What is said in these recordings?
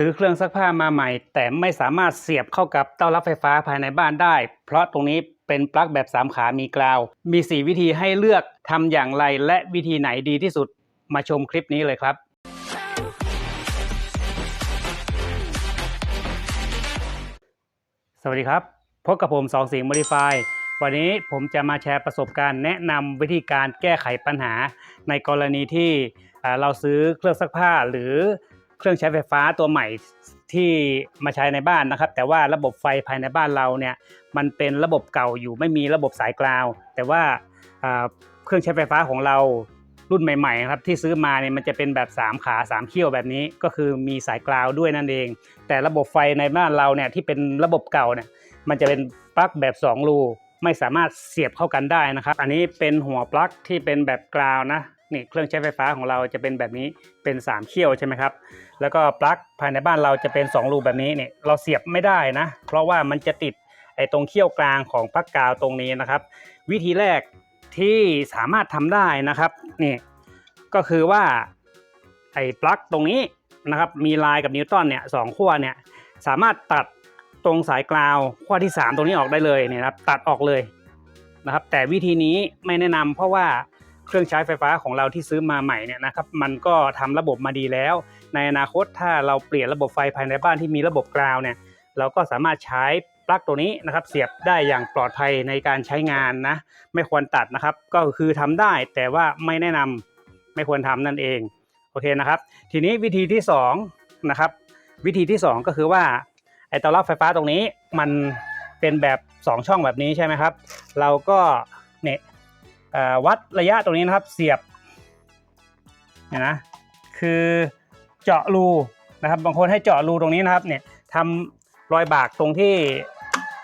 ซื้อเครื่องซักผ้ามาใหม่ แต่ไม่สามารถเสียบเข้ากับเต้ารับไฟฟ้าภายในบ้านได้ เพราะตรงนี้เป็นปลั๊กแบบ 3 ขามีกราว มี 4 วิธีให้เลือกทำอย่างไรและวิธีไหนดีที่สุดมาชมคลิปนี้เลยครับ สวัสดีครับ พบกับผมสองสิงห์ Modify วันนี้ผมจะมาแชร์ประสบการณ์แนะนำวิธีการแก้ไขปัญหา ในกรณีที่เราซื้อเครื่องซักผ้าหรือ เครื่องใช้ไฟฟ้าตัวใหม่ที่มาใช้ในบ้านนะครับ แต่ว่าระบบไฟภายในบ้านเราเนี่ยมันเป็นระบบเก่าอยู่ไม่มีระบบสายกราว แต่ว่าอ่าเครื่องใช้ไฟฟ้าของเรารุ่นใหม่ๆครับที่ซื้อมาเนี่ยมันจะเป็นแบบ 3 ขา 3เขี้ยวแบบนี้ก็คือมีสายกราวด้วยนั่นเอง แต่ระบบไฟในบ้านเราเนี่ยที่เป็นระบบเก่าเนี่ยมันจะเป็นปลั๊กแบบ 2 รู ไม่สามารถเสียบเข้ากันได้นะครับ อันนี้เป็นหัวปลั๊กที่เป็นแบบกราวนะ นี่เครื่องใช้ไฟฟ้าของเราจะเป็นแบบนี้เป็น 3 เขี้ยวใช่ไหมครับ แล้วก็ปลั๊กภายในบ้านเราจะเป็น 2 รูแบบนี้เนี่ยเราเสียบไม่ได้นะ เพราะว่ามันจะติดไอ้ตรงเขี้ยวกลางของปลั๊กกาวตรงนี้นะครับ วิธีแรกที่สามารถทำได้นะครับนี่ก็คือว่าไอ้ปลั๊กตรงนี้นะครับมีลายกับนิวตันเนี่ยสองขั้วเนี่ยสามารถตัดตรงสายกราวขั้วที่ 3 ตรงนี้ออกได้เลยเนี่ยนะครับตัดออกเลยนะครับ แต่วิธีนี้ไม่แนะนำเพราะว่า เครื่องใช้ไฟฟ้าของเราที่ซื้อมาใหม่เนี่ยนะครับมันก็ทำระบบมาดีแล้ว ในอนาคตถ้าเราเปลี่ยนระบบไฟภายในบ้านที่มีระบบกราวเนี่ยเราก็สามารถใช้ปลั๊กตัวนี้นะครับเสียบได้อย่างปลอดภัยในการใช้งานนะไม่ควรตัดนะครับ ก็คือทำได้แต่ว่าไม่แนะนำไม่ควรทำนั่นเองโอเคนะครับ ทีนี้วิธีที่2นะครับวิธีที่ 2 ก็คือว่าไอ้เตารับไฟฟ้าตรงนี้มันเป็นแบบ 2 ช่องแบบนี้ใช่ไหมครับ เราก็เนี่ย วัดระยะตรงนี้นะครับเสียบเนี่ยนะคือเจาะรูนะครับบางคนให้เจาะรูตรงนี้นะครับเนี่ยทำรอยบากตรงที่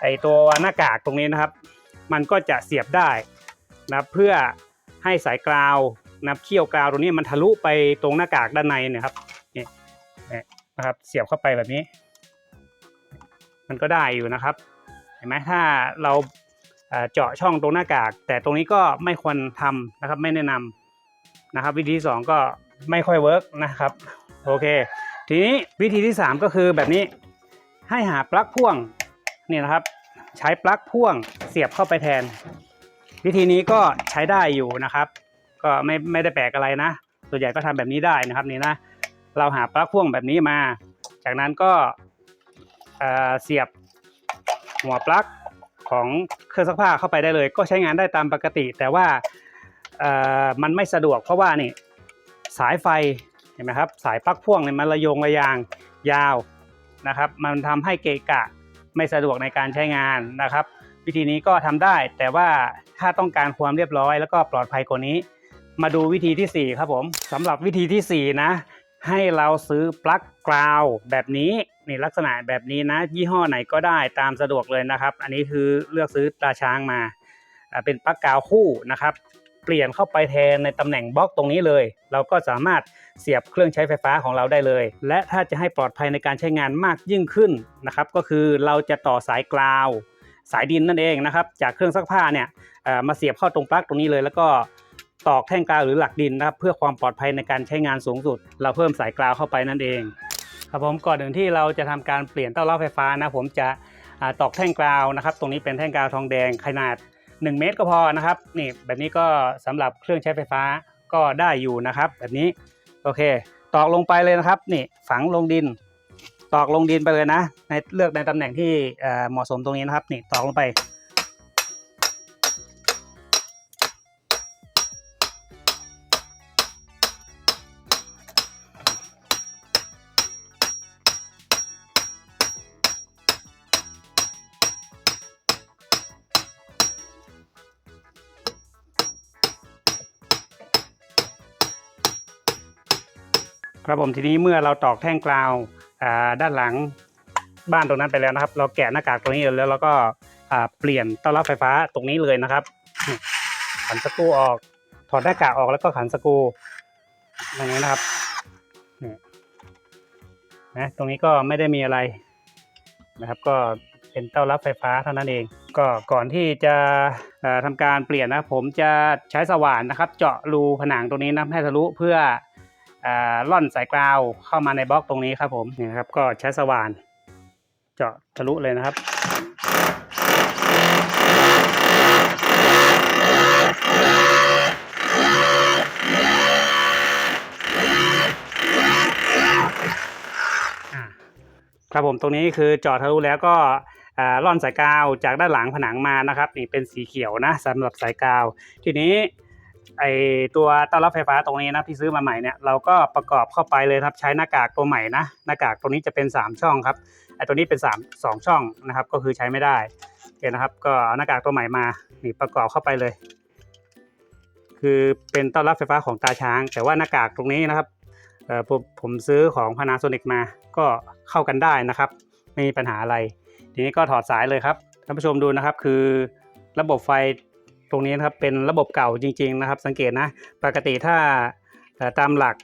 ไอตัวหน้ากากตรงนี้นะครับ มันก็จะเสียบได้นะเพื่อให้สายกราวนะครับเขี้ยวกราวตรงนี้มันทะลุไปตรงหน้ากากด้านในนี่ยครับนี่นะครับเสียบเข้าไปแบบนี้ มันก็ได้อยู่นะครับเห็นไหมถ้าเรา เจาะช่องตรงหน้ากาก แต่ตรงนี้ก็ไม่ควรทำนะครับไม่แนะนำนะครับ วิธีที่สองก็ไม่ค่อยเวิร์กนะครับโอเค ทีนี้วิธีที่สามก็คือแบบนี้ให้หาปลั๊กพ่วงนี่นะครับ ใช้ปลั๊กพ่วงเสียบเข้าไปแทน วิธีนี้ก็ใช้ได้อยู่นะครับ ก็ไม่ไม่ได้แปลกอะไรนะ ส่วนใหญ่ก็ทำแบบนี้ได้นะครับนี่นะเราหาปลั๊กพ่วงแบบนี้มา จากนั้นก็เเสียบหัวปลั๊ก ของเครื่องซักผ้าเข้าไปได้เลย ก็ใช้งานได้ตามปกติ แต่ว่ามันไม่สะดวกเพราะว่านี่สายไฟเห็นไหมครับสายปลั๊กพ่วงเนี่ยมันระยงระยางยาวนะครับ มันทำให้เกะกะไม่สะดวกในการใช้งานนะครับ วิธีนี้ก็ทำได้ แต่ว่าถ้าต้องการความเรียบร้อย แล้วก็ปลอดภัยกว่านี้ มาดูวิธีที่ 4 ครับผมสำหรับวิธีทีสี่ 4 นะ ให้เราซื้อปลั๊กกราวแบบนี้ นี่ลักษณะแบบนี้นะ ยี่ห้อไหนก็ได้ตามสะดวกเลยนะครับ อันนี้คือเลือกซื้อตาช้างมา เป็นปลั๊กกาวคู่นะครับ เปลี่ยนเข้าไปแทนในตำแหน่งบล็อกตรงนี้เลย เราก็สามารถเสียบเครื่องใช้ไฟฟ้าของเราได้เลย และถ้าจะให้ปลอดภัยในการใช้งานมากยิ่งขึ้นนะครับ ก็คือเราจะต่อสายกราวสายดินนั่นเองนะครับ จากเครื่องซักผ้าเนี่ยมาเสียบเข้าตรงปลั๊กตรงนี้เลย แล้วก็ตอกแท่งกาวหรือหลักดินนะครับ เพื่อความปลอดภัยในการใช้งานสูงสุด เราเพิ่มสายกราวเข้าไปนั่นเอง ครับผมก่อนอื่นที่เราจะทำการเปลี่ยนเต้าเล้าไฟฟ้านะผมจะตอกแท่งกราวนะครับ ตรงนี้เป็นแท่งกราวทองแดงขนาด 1 เมตรก็พอนะครับนี่แบบนี้ก็สำหรับเครื่องใช้ไฟฟ้าก็ได้อยู่นะครับ แบบนี้โอเค ตอกลงไปเลยนะครับ นี่ฝังลงดิน ตอกลงดินไปเลยนะ ในเลือกในตำแหน่งที่เหมาะสมตรงนี้นะครับ นี่ตอกลงไป ครับผมทีนี้เมื่อเราตอกแท่งกราวด้านหลังบ้านตรงนั้นไปแล้วนะครับ เราแกะหน้ากากตรงนี้แล้วเราก็เปลี่ยนเต้ารับไฟฟ้าตรงนี้เลยนะครับขันสกูออกถอดหน้ากากออกแล้วก็ขันสกูอย่างนี้นะครับนี่นะตรงนี้ก็ไม่ได้มีอะไรนะครับ ก็เป็นเต้ารับไฟฟ้าเท่านั้นเอง ก็ก่อนที่จะเอ่อทำการเปลี่ยนนะผมจะใช้สว่านนะครับ เจาะรูผนังตรงนี้นะให้ทะลุเพื่อ ล่อนสายกราวเข้ามาในบล็อกตรงนี้ครับผมนี่นะครับก็ใช้สว่าน เจาะทะลุเลยนะครับ ครับผมตรงนี้คือเจาะทะลุแล้วก็ล่อนสายกาวจากด้านหลังผนังมานะครับ นี่เป็นสีเขียวนะสำหรับสายกาว ทีนี้ ไอตัวต้อนรับไฟฟ้าตรงนี้นะที่ซื้อมาใหม่เนี่ยเราก็ประกอบเข้าไปเลยครับใช้หน้ากากตัวใหม่นะหน้ากากตรงนี้จะเป็น 3 ช่องครับไอตัวนี้เป็น 3 2 ช่องนะครับ ก็คือใช้ไม่ได้โอเคนะครับ ก็เอาหน้ากากตัวใหม่มานี่ประกอบเข้าไปเลย คือเป็นต้อนรับไฟฟ้าของตาช้าง แต่ว่าหน้ากากตรงนี้นะครับเอ่อผมผมซื้อของ Panasonic มาก็เข้ากันได้นะครับ ไม่มีปัญหาอะไร ทีนี้ก็ถอดสายเลยครับท่านผู้ชมดูนะครับ คือระบบไฟ ตรงนี้นะครับเป็นระบบเก่าจริง ๆนะครับ สังเกตนะปกติถ้าตามหลัก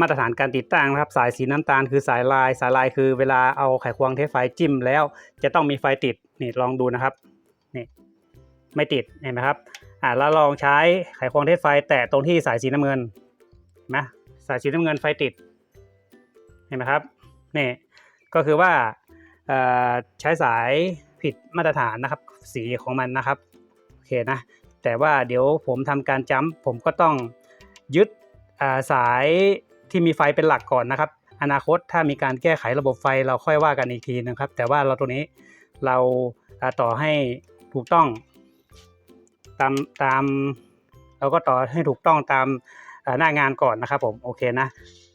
มาตรฐานการติดตั้งนะครับ สายสีน้ำตาลคือสายลาย สายลายคือเวลาเอาไขควงเทปไฟจิ้มแล้ว จะต้องมีไฟติดนี่ลองดูนะครับนี่ไม่ติดเห็นไหมครับอ่าแล้วลองใช้ไขควงเทปไฟแตะตรงที่สายสีน้ำเงินนะสายสีน้ำเงินไฟติดเห็นไหมครับนี่ก็คือว่าเอ่อใช้สายผิดมาตรฐานนะครับ สีของมันนะครับ เคนะแต่ว่าเดี๋ยวผมทำการจัมผมก็ต้องยึดาสายที่มีไฟเป็นหลักก่อนนะครับ อนาคตถ้ามีการแก้ไขระบบไฟเราค่อยว่ากันอีกทีนะครับ แต่ว่าเราตัวนี้เราาต่อให้ถูกต้อง ตามตามเราก็ต่อให้ถูกต้องตามาหน้างานก่อนนะครับ ผมโอเคนะ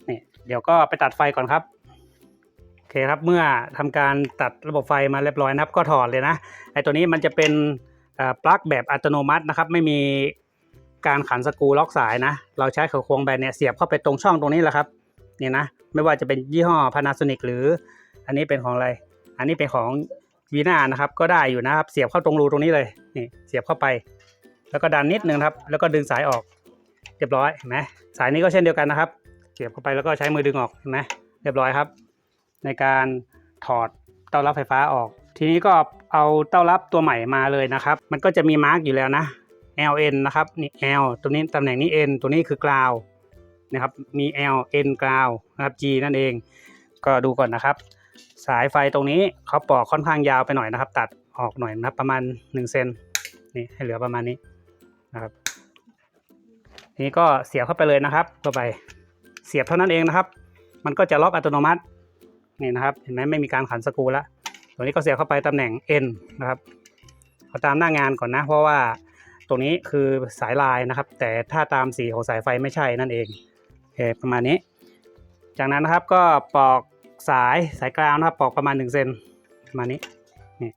นี่เดี๋ยวก็ไปตัดไฟก่อนครับโอเคครับเมื่อทำการตัดระบบไฟมาเรียบร้อยนะครับ ก็ถอดเลยนะไอตัวนี้มันจะเป็น ปลั๊กแบบอัตโนมัตินะครับ ไม่มีการขันสกูล็อกสายนะ เราใช้ไขควงแบนเนี่ยเสียบเข้าไปตรงช่องตรงนี้แหละครับนี่นะไม่ว่าจะเป็นยี่ห้อ Panasonic หรือ อันนี้เป็นของอะไร อันนี้เป็นของวีนานะครับ ก็ได้อยู่นะครับ เสียบเข้าตรงรูตรงนี้เลยนี่เสียบเข้าไป แล้วก็ดันนิดนึงครับ แล้วก็ดึงสายออก เรียบร้อยเห็นไหมสายนี้ก็เช่นเดียวกันนะครับ เสียบเข้าไปแล้วก็ใช้มือดึงออกเห็นไหมเรียบร้อยครับ ในการถอดเตารับไฟฟ้าออก ทีนี้ก็เอาเต้ารับตัวใหม่มาเลยนะครับ มันก็จะมีมาร์กอยู่แล้วนะ LN นะครับนี่ L ตัวนี้ตำแหน่งนี้ N ตัวนี้คือกราวนะครับมี L N กราวนะครับ G นั่นเอง ก็ดูก่อนนะครับ สายไฟตรงนี้เขาปอกค่อนข้างยาวไปหน่อยนะครับ ตัดออกหน่อยนะครับประมาณ1เซนนี่ให้เหลือประมาณนี้นะครับทีนี้ก็เสียบเข้าไปเลยนะครับเข้าไปเสียบเท่านั้นเองนะครับ มันก็จะล็อกอัตโนมัตินี่นะครับ เห็นไหมไม่มีการขันสกรูแล้ว ตัวนี้ก็เสียบเข้าไปตำแหน่ง N นะครับเอาตามหน้างานก่อนนะ เพราะว่าตรงนี้คือสายลายนะครับ แต่ถ้าตามสีของสายไฟไม่ใช่นั่นเองโอเคประมาณนี้ จากนั้นนะครับก็ปอกสายสายกลางนะครับปอกประมาณ1เซนประมาณนี้นี่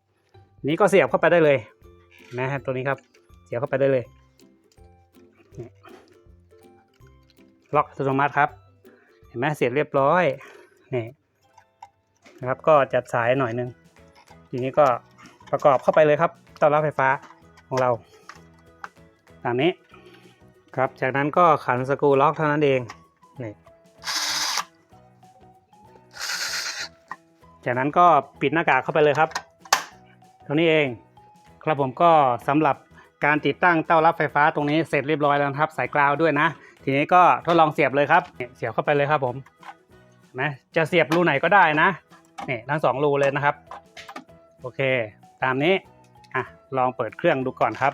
นี้ก็เสียบเข้าไปได้เลยเห็นะครับตัวนี้ครับเสียบเข้าไปได้เลยล็อกอัตโนมัติครับ เห็นไหมเสร็จเรียบร้อยนี่นะครับก็จัดสายหน่อยหนึง ทีนี้ก็ประกอบเข้าไปเลยครับเต้อนรับไฟฟ้าของเรา ตามนี้ครับ จากนั้นก็ขันสกรูล็อกเท่านั้นเองนี่จากนั้นก็ปิดหน้ากากเข้าไปเลยครับเท่านี้เอง ครับผมก็สำหรับการติดตั้งเต้ารับไฟฟ้าตรงนี้เสร็จเรียบร้อยแล้วนะครับ สายกราวด้วยนะ ทีนี้ก็ทดลองเสียบเลยครับเสียบเข้าไปเลยครับผมนไหมจะเสียบรูไหนก็ได้นะนี่ทั้งสองรูเลยนะครับ โอเค ตามนี้อะลองเปิดเครื่องดูก่อนครับ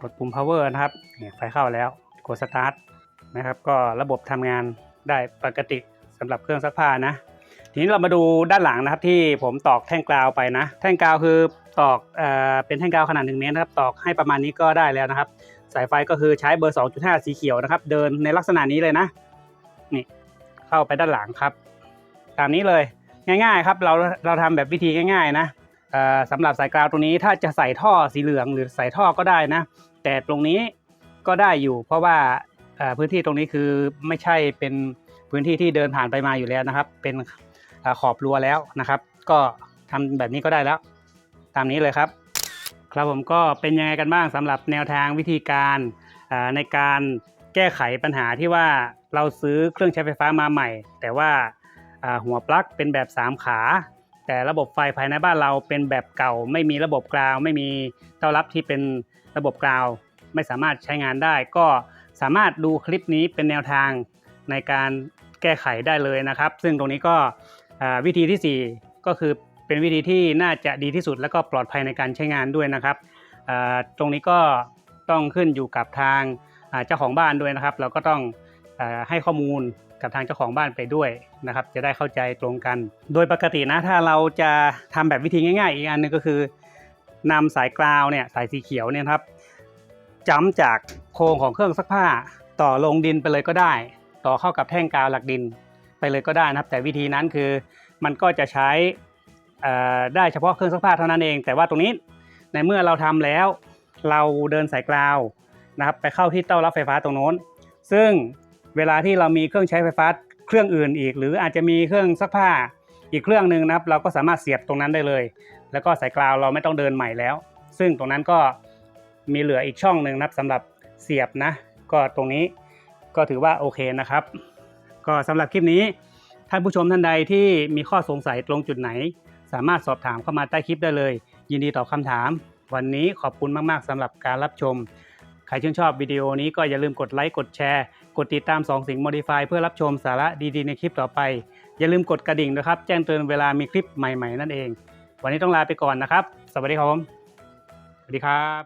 กดปุ่ม power นะครับเนี่ยไฟเข้าแล้ว กด start นะครับ ก็ระบบทำงานได้ปกติสำหรับเครื่องซักผ้านะ ทีนี้เรามาดูด้านหลังนะครับที่ผมตอกแท่งกาวไปนะ แท่งกาวคือตอกเอ่อเป็นแท่งกาวขนาด1เมตรนะครับ ตอกให้ประมาณนี้ก็ได้แล้วนะครับ สายไฟก็คือใช้เบอร์ 2.5 สีเขียวนะครับ เดินในลักษณะนี้เลยนะ นี่เข้าไปด้านหลังครับ ตามนี้เลยง่าย ๆ ครับ เราเราทำแบบวิธีง่าย ๆ นะ สำหรับสายกราวตรงนี้ถ้าจะใส่ท่อสีเหลืองหรือใส่ท่อก็ได้นะ แต่ตรงนี้ก็ได้อยู่ เพราะว่าพื้นที่ตรงนี้คือไม่ใช่เป็นพื้นที่ที่เดินผ่านไปมาอยู่แล้วนะครับ เป็นอขอบรั้วแล้วนะครับ ก็ทำแบบนี้ก็ได้แล้ว ตามนี้เลยครับ ครับผมก็เป็นยังไงกันบ้างสำหรับแนวทางวิธีการในการแก้ไขปัญหาที่ว่าเราซื้อเครื่องใช้ไฟฟ้ามาใหม่ แต่ว่าอ่าหัวปลั๊กเป็นแบบ 3 ขา แต่ระบบไฟภายในบ้านเราเป็นแบบเก่า ไม่มีระบบกราว ไม่มีเต้ารับที่เป็นระบบกราว ไม่สามารถใช้งานได้ ก็สามารถดูคลิปนี้เป็นแนวทางในการแก้ไขได้เลยนะครับ ซึ่งตรงนี้ก็วิธีที่ 4 ก็คือเป็นวิธีที่น่าจะดีที่สุด และก็ปลอดภัยในการใช้งานด้วยนะครับตรงนี้ก็ต้องขึ้นอยู่กับทางเจ้าของบ้านด้วยนะครับ เราก็ต้องอให้ข้อมูล กับทางเจ้าของบ้านไปด้วยนะครับ จะได้เข้าใจตรงกัน โดยปกตินะถ้าเราจะทำแบบวิธีง่าย ๆ อีกอันหนึงก็คือนำสายกราวเนี่ยสายสีเขียวเนี่ยครับจ้ำจากโครงของเครื่องซักผ้า ต่อลงดินไปเลยก็ได้ ต่อเข้ากับแท่งกาวหลักดินไปเลยก็ได้นะครับ แต่วิธีนั้นคือมันก็จะใช้ได้เฉพาะเครื่องซักผ้าเท่านั้นเอง แต่ว่าตรงนี้ในเมื่อเราทำแล้ว เราเดินสายกราวนะครับไปเข้าที่เต้ารับไฟฟ้าตรงโน้น ซึ่ง เวลาที่เรามีเครื่องใช้ไฟฟ้าเครื่องอื่นอีก หรืออาจจะมีเครื่องซักผ้าอีกเครื่องหนึ่งนะครับเราก็สามารถเสียบตรงนั้นได้เลย แล้วก็สายกราวเราไม่ต้องเดินใหม่แล้ว ซึ่งตรงนั้นก็มีเหลืออีกช่องหนึ่งนะครับสำหรับเสียบนะ ก็ตรงนี้ก็ถือว่าโอเคนะครับ ก็สำหรับคลิปนี้ท่านผู้ชมท่านใดที่มีข้อสงสัยตรงจุดไหน สามารถสอบถามเข้ามาใต้คลิปได้เลย ยินดีตอบคำถาม วันนี้ขอบคุณมาก ๆสำหรับการรับชม ใครชื่นชอบวิดีโอนี้ก็อย่าลืมกดไลค์กดแชร์ กดติดตาม2สิ่ง Modify เพื่อรับชมสาระดีๆในคลิปต่อไป อย่าลืมกดกระดิ่งนะครับ แจ้งเตือนเวลามีคลิปใหม่ๆ นั่นเอง วันนี้ต้องลาไปก่อนนะครับ สวัสดีครับผมสวัสดีครับ